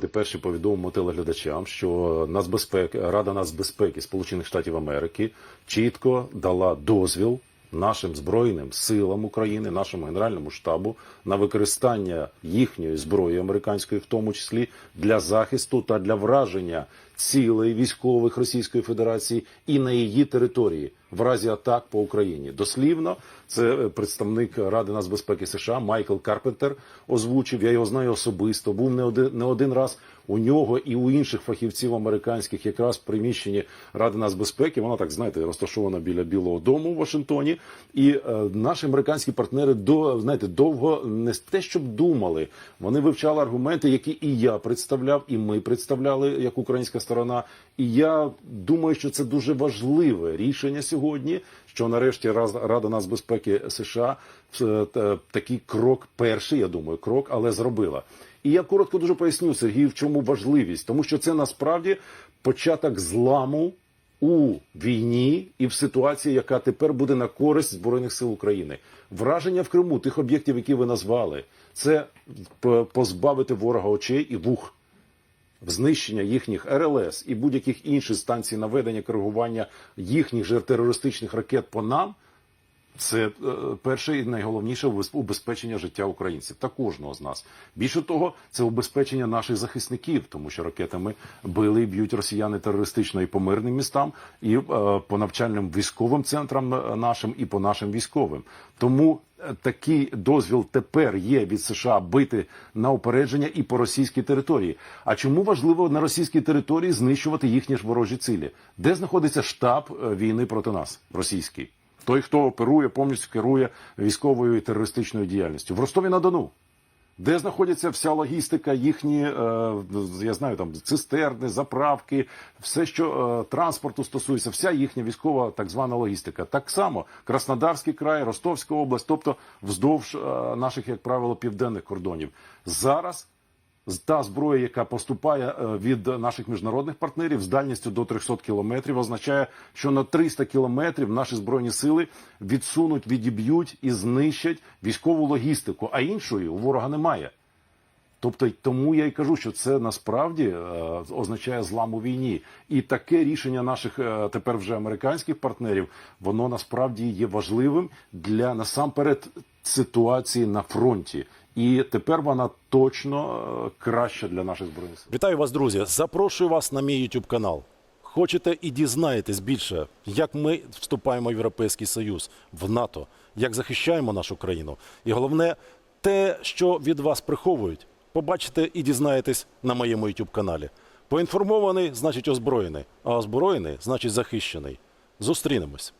Перші повідомимо телеглядачам, що Нацбезпеки, Рада нацбезпеки Сполучених Штатів Америки чітко дала дозвіл нашим збройним силам України, нашому генеральному штабу на використання їхньої зброї американської, в тому числі для захисту та для враження цілей військових Російської Федерації і на її території в разі атак по Україні. Дослівно це е, представник Ради нацбезпеки США Майкл Карпентер озвучив. Я його знаю особисто. Був не один не один раз у нього і у інших фахівців американських, якраз в приміщенні Ради нацбезпеки. Вона так знаєте, розташована біля Білого Дому в Вашингтоні. І е, наші американські партнери до знаєте довго не те, щоб думали. Вони вивчали аргументи, які і я представляв, і ми представляли як українська сторона. І я думаю, що це дуже важливе рішення сьогодні. Що нарешті Рада нацбезпеки США е, такий крок, перший, я думаю, крок, але зробила. І я коротко дуже поясню Сергію, в чому важливість, тому що це насправді початок зламу у війні і в ситуації, яка тепер буде на користь збройних сил України. Враження в Криму тих об'єктів, які ви назвали, це позбавити ворога очей і вух знищення їхніх РЛС і будь-яких інших станцій наведення коригування їхніх же терористичних ракет по нам. Це е, перше і найголовніше убез- убезпечення життя українців та кожного з нас. Більше того, це убезпечення наших захисників, тому що ракетами били і б'ють росіяни терористично і по мирним містам, і е, по навчальним військовим центрам е, нашим, і по нашим військовим. Тому такий дозвіл тепер є від США бити на упередження і по російській території. А чому важливо на російській території знищувати їхні ж ворожі цілі? Де знаходиться штаб війни проти нас, російський? Той, хто оперує, повністю керує військовою і терористичною діяльністю. В Ростові на Дону. Де знаходиться вся логістика, їхні, е, я знаю, там цистерни, заправки, все, що е, транспорту стосується, вся їхня військова так звана логістика. Так само Краснодарський край, Ростовська область, тобто вздовж е, наших, як правило, південних кордонів. Зараз та зброя, яка поступає е, від наших міжнародних партнерів з дальністю до 300 кілометрів, означає, що на 300 кілометрів наші збройні сили відсунуть, відіб'ють і знищать військову логістику, а іншої у ворога немає. Тобто, тому я й кажу, що це насправді е, означає злам у війні, і таке рішення наших е, тепер вже американських партнерів, воно насправді є важливим для насамперед ситуації на фронті. І тепер вона точно е, краща для наших збройних сил. Вітаю вас, друзі! Запрошую вас на мій YouTube канал. Хочете і дізнаєтесь більше, як ми вступаємо в Європейський Союз, в НАТО, як захищаємо нашу країну. І головне, те, що від вас приховують, побачите і дізнаєтесь на моєму YouTube каналі. Поінформований значить озброєний, а озброєний значить захищений. Зустрінемось.